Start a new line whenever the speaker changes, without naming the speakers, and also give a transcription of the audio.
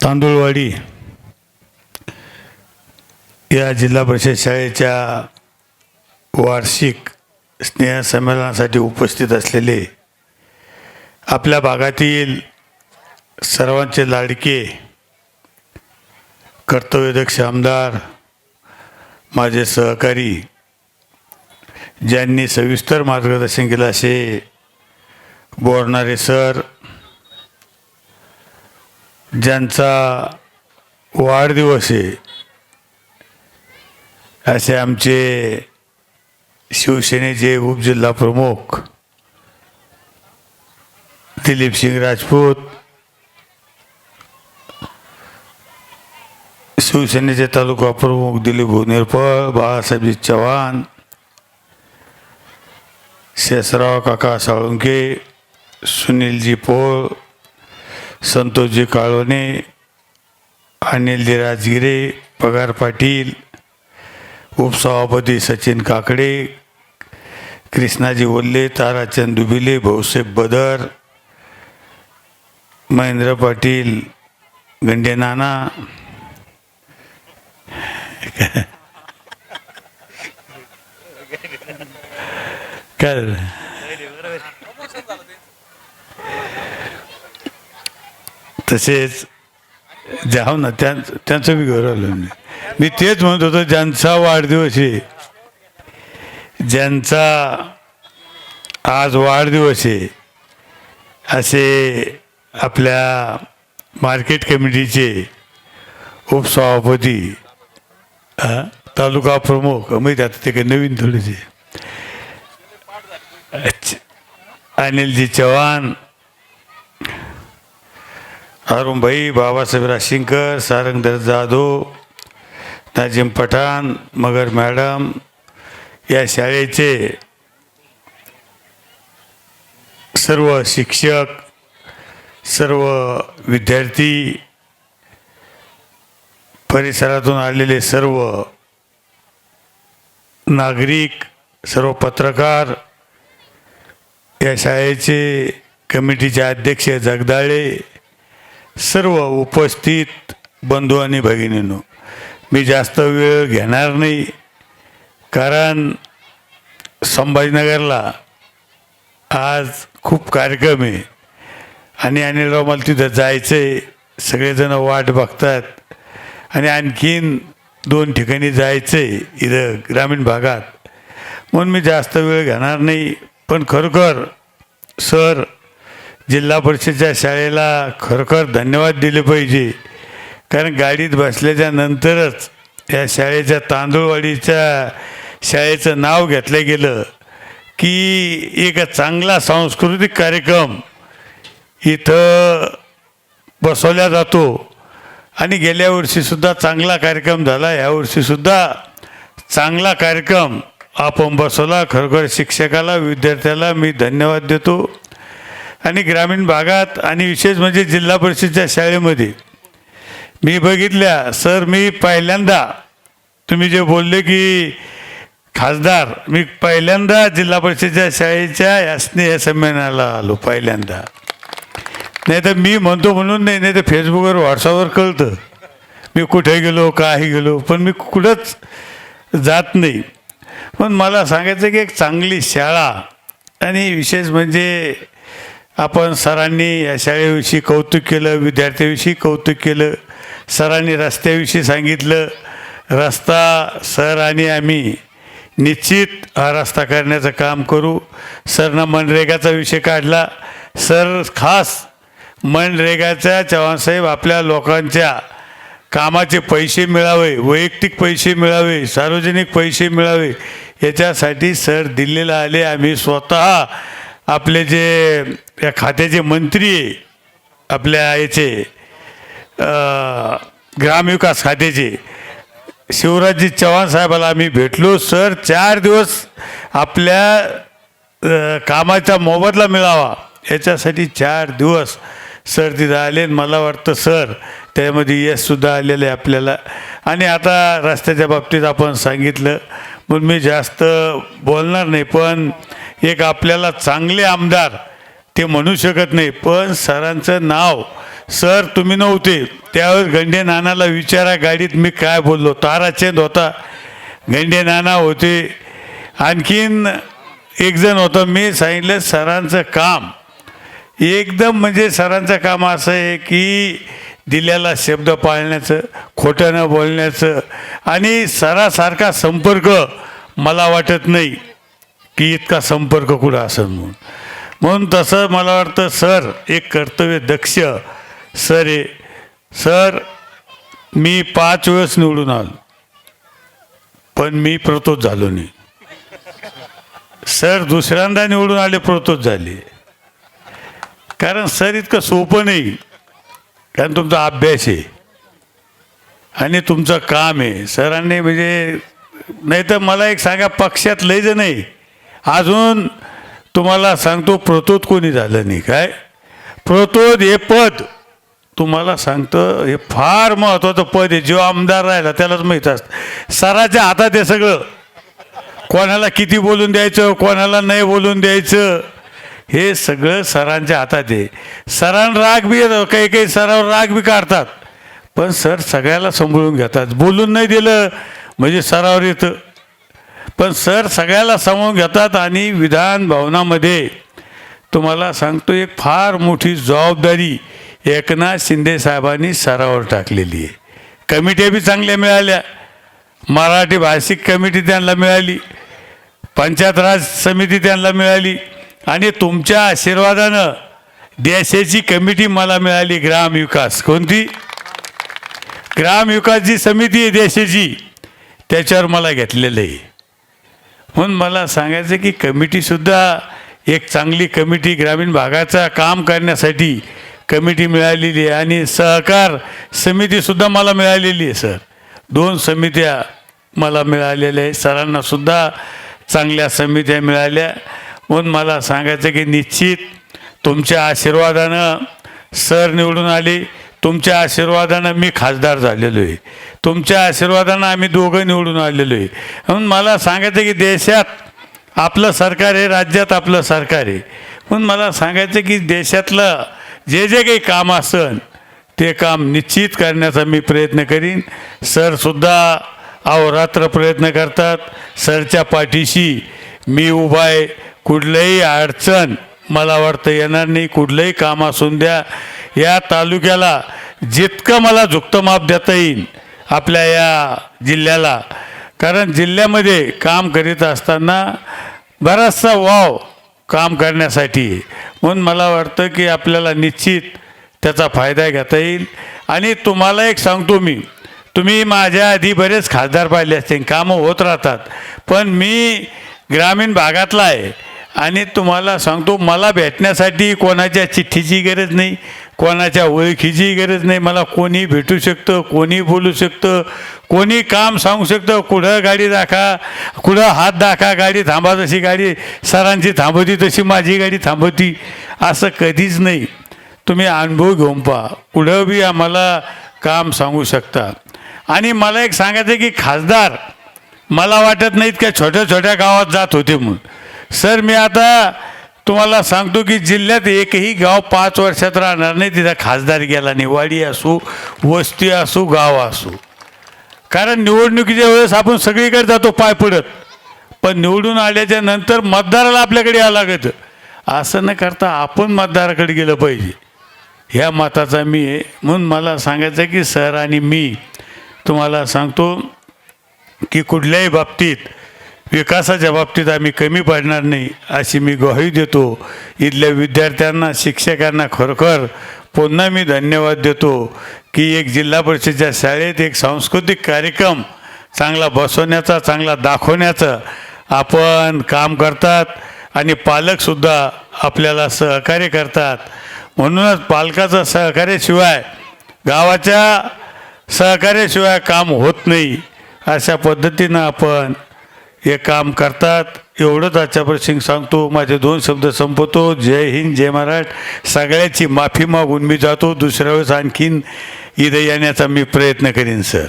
तांदूळवाडी या जिल्हा परिषद शाळेच्या वार्षिक स्नेहसंमेलनासाठी उपस्थित असलेले आपल्या भागातील सर्वांचे लाडके कर्तव्यदक्ष आमदार माझे सहकारी ज्यांनी सविस्तर मार्गदर्शन केलं असे बोरणारे सर ज्यांचा वाढदिवस आहे असे आमचे शिवसेनेचे उपजिल्हा प्रमुख दिलीप सिंग राजपूत शिवसेनेचे तालुका प्रमुख दिलीप भुनेरफळ बाळासाहेबजी चव्हाण शेषराव काका साळुंके सुनीलजी पोळ संतोषजी काळोने अनिलजी राजगिरे पगार पाटील उपसभापती सचिन काकडे कृष्णाजी वल्ले ताराचंद दुबिले भाऊसाहेब बदर महेंद्र पाटील गंडे नाना. काय तसेच तसेच जाऊ हो ना त्यां त्यांचं मी गौरवलं मी. मी तेच म्हणत होतो ज्यांचा वाढदिवस आहे ज्यांचा आज वाढदिवस आहे असे आपल्या मार्केट कमिटीचे उपसभापती तालुका प्रमुख माहिती आता ते काही नवीन थोडेसे. अनिलजी चव्हाण अरुणभाई बाबासाहेब शिंकर सारंगधर जाधव नाजिम पठाण मगर मॅडम या शाळेचे सर्व शिक्षक सर्व विद्यार्थी परिसरातून आलेले सर्व नागरिक सर्व पत्रकार या शाळेचे कमिटीचे अध्यक्ष जगदाळे सर्व उपस्थित बंधू आणि भगिनींनो मी जास्त वेळ घेणार नाही कारण संभाजीनगरला आज खूप कार्यक्रम आहे आणि अनिलराव मला तिथं जायचं आहे सगळेजण वाट बघतात आणि आणखीन दोन ठिकाणी जायचं आहे इथं ग्रामीण भागात. म्हणून मी जास्त वेळ घेणार नाही पण खरोखर सर जिल्हा परिषदच्या शाळेला खरोखर धन्यवाद दिले पाहिजे. कारण गाडीत बसल्याच्या नंतरच या शाळेच्या तांदूळवाडीच्या शाळेचं नाव घेतलं गेलं की एक चांगला सांस्कृतिक कार्यक्रम इथं बसवला जातो. आणि गेल्या वर्षीसुद्धा चांगला कार्यक्रम झाला. यावर्षीसुद्धा चांगला कार्यक्रम आपण बसवला. खरोखर शिक्षकाला विद्यार्थ्याला मी धन्यवाद देतो. आणि ग्रामीण भागात आणि विशेष म्हणजे जिल्हा परिषदच्या शाळेमध्ये. मी बघितल्या सर मी पहिल्यांदा तुम्ही जे बोलले की खासदार मी पहिल्यांदा जिल्हा परिषदेच्या शाळेच्या या संमेलनाला आलो पहिल्यांदा. नाही तर मी म्हणतो म्हणून नाही नाही तर फेसबुकवर व्हॉट्सअपवर कळतं. मी कुठे गेलो काही गेलो पण मी कुठंच जात नाही. पण मला सांगायचं की एक चांगली शाळा आणि विशेष म्हणजे आपण सरांनी या शाळेविषयी कौतुक केलं विद्यार्थ्याविषयी कौतुक केलं सरांनी रस्त्याविषयी सांगितलं रस्ता सर आणि आम्ही निश्चित हा रस्ता करण्याचं काम करू. सरनं मनरेगाचा विषय काढला. सर खास मनरेगाच्या चव्हाणसाहेब आपल्या लोकांच्या कामाचे पैसे मिळावे वैयक्तिक पैसे मिळावे सार्वजनिक पैसे मिळावे याच्यासाठी सर दिल्लीला आले. आम्ही स्वतः आपले जे या खात्याचे मंत्री आपल्या याचे ग्रामविकास खात्याचे शिवराजजी चव्हाण साहेबाला आम्ही भेटलो सर चार दिवस आपल्या कामाचा मोबदला मिळावा याच्यासाठी चार दिवस सर तिथं आले मला वाटतं सर त्यामध्ये यशसुद्धा आलेलं आहे आपल्याला. आणि आता रस्त्याच्या बाबतीत आपण सांगितलं म्हणून मी जास्त बोलणार नाही पण एक आपल्याला चांगले आमदार ते म्हणू शकत नाही. पण सरांचं नाव सर तुम्ही नव्हते त्यावेळेस गंडे नानाला विचारा गाडीत मी काय बोललो. ताराचंद होता गंडे नाना होते. आणखीन एक जण होतं मी सांगितलं सरांचं काम. एकदम म्हणजे सरांचं काम असं आहे की दिलेला शब्द पाळण्याचं खोटं न बोलण्याचं. आणि सरासारखा संपर्क मला वाटत नाही. की इतका संपर्क कुठं असेल म्हणून. म्हणून तसं मला वाटतं सर एक कर्तव्य दक्ष सर ए सर मी पाच वेळेस निवडून आलो पण मी प्रतोष झालो नाही. सर दुसऱ्यांदा निवडून आले प्रतोष झाले. कारण सर इतकं सोपं नाही. कारण तुमचा अभ्यास आहे. आणि तुमचं काम आहे. सरांनी म्हणजे नाही तर मला एक सांगा पक्षात लय जण आहे. अजून तुम्हाला सांगतो प्रतोद कोणी झालं नाही काय? प्रतोद हे पद तुम्हाला सांगतं हे फार महत्त्वाचं पद आहे. जो आमदार राहिला त्यालाच माहीत असतं. सराच्या हातात आहे सगळं. कोणाला किती बोलून द्यायचं कोणाला नाही बोलून द्यायचं हे सगळं सरांच्या हातात आहे. सरांना राग बी येतो काही काही सरावर राग बी काढतात. पण सर सगळ्याला सांभाळून घेतात. बोलून नाही दिलं म्हणजे सरावर येतं. पण सर सगळ्याला समोर घेतात आणि विधान भवनामध्ये. तुम्हाला सांगतो एक फार मोठी जबाबदारी एकनाथ शिंदे साहेबांनी सरावर टाकलेली आहे. कमिट्या बी चांगल्या मिळाल्या. मराठी भाषिक कमिटी त्यांना मिळाली. पंचायत राज समिती त्यांना मिळाली. आणि तुमच्या आशीर्वादानं देशाची कमिटी मला मिळाली ग्रामविकास कोणती? ग्राम विकासची समिती आहे देशाची त्याच्यावर मला घेतलेलं आहे. म्हणून मला सांगायचं की कमिटीसुद्धा एक चांगली कमिटी ग्रामीण भागाचा काम करण्यासाठी कमिटी मिळालेली आहे. आणि सहकार समितीसुद्धा मला मिळालेली आहे सर. दोन समित्या मला मिळालेल्या आहे सरांनासुद्धा चांगल्या समित्या मिळाल्या. म्हणून मला सांगायचं की निश्चित तुमच्या आशीर्वादानं सर निवडून आले. तुमच्या आशीर्वादानं मी खासदार झालेलो आहे. तुमच्या आशीर्वादानं आम्ही दोघं निवडून आलेलो आहे. म्हणून मला सांगायचं की देशात आपलं सरकार आहे राज्यात आपलं सरकार आहे. म्हणून मला सांगायचं की देशातलं जे जे काही काम असन ते काम निश्चित करण्याचा मी प्रयत्न करीन. सरसुद्धा अहोरात्र प्रयत्न करतात. सरच्या पाठीशी मी उभा आहे. कुठलंही अडचण मला वाटतं येणार नाही. कुठलंही काम असून द्या. या तालुक्याला जितकं मला झुकतं माप देता येईल आपल्या या जिल्ह्याला. कारण जिल्ह्यामध्ये काम करीत असताना बराचसा वाव काम करण्यासाठी. म्हणून मला वाटतं की आपल्याला निश्चित त्याचा फायदा घेता येईल. आणि तुम्हाला एक सांगतो मी. तुम्ही माझ्या आधी बरेच खासदार पाहिले असतील. कामं होत राहतात. पण मी ग्रामीण भागातला आहे. आणि तुम्हाला सांगतो मला भेटण्यासाठी कोणाच्या चिठ्ठीची गरज नाही. कोणाच्या ओळखीची गरज नाही. मला कोणी भेटू शकतं कोणी बोलू शकतं कोणी काम सांगू शकतं. कुठं गाडी दाखा कुठं हात दाखा गाडी थांबा तशी गाडी सरांची थांबवती तशी माझी गाडी थांबवती. असं कधीच नाही. तुम्ही अनुभव घेऊन पहा. कुठं बी आम्हाला काम सांगू शकता. आणि मला एक सांगायचं की खासदार मला वाटत नाहीत का छोट्या छोट्या गावात जात होते म्हणून. सर मी आता तुम्हाला सांगतो की जिल्ह्यात एकही गाव पाच वर्षात राहणार नाही. तिथं खासदार गेला निवाडी असू असो वस्ती असो गाव असो. कारण निवडणुकीच्या वेळेस आपण सगळीकडे जातो पाय पडत. पण निवडून आल्याच्यानंतर मतदाराला आपल्याकडे यावं लागत. असं न करता आपण मतदाराकडे गेलं पाहिजे. ह्या मताचा मी आहे. म्हणून मला सांगायचं की सर आणि मी तुम्हाला सांगतो की कुठल्याही बाबतीत विकासाच्या बाबतीत आम्ही कमी पडणार नाही अशी मी ग्वाही देतो. इथल्या विद्यार्थ्यांना शिक्षकांना खरोखर पुन्हा मी धन्यवाद देतो की एक जिल्हा परिषदेच्या शाळेत एक सांस्कृतिक कार्यक्रम चांगला बसवण्याचा चांगला दाखवण्याचं आपण काम करतात आणि पालकसुद्धा आपल्याला सहकार्य करतात. म्हणूनच पालकाचं सहकार्याशिवाय गावाच्या सहकार्याशिवाय काम होत नाही अशा पद्धतीनं आपण हे काम करतात एवढंच आजच्या प्रसिंग सांगतो माझे दोन शब्द संपवतो. जय हिंद जय महाराष्ट्र. सगळ्याची माफी मागून मी जातो. दुसऱ्या वेळेस आणखीन इथं येण्याचा मी प्रयत्न करीन सर.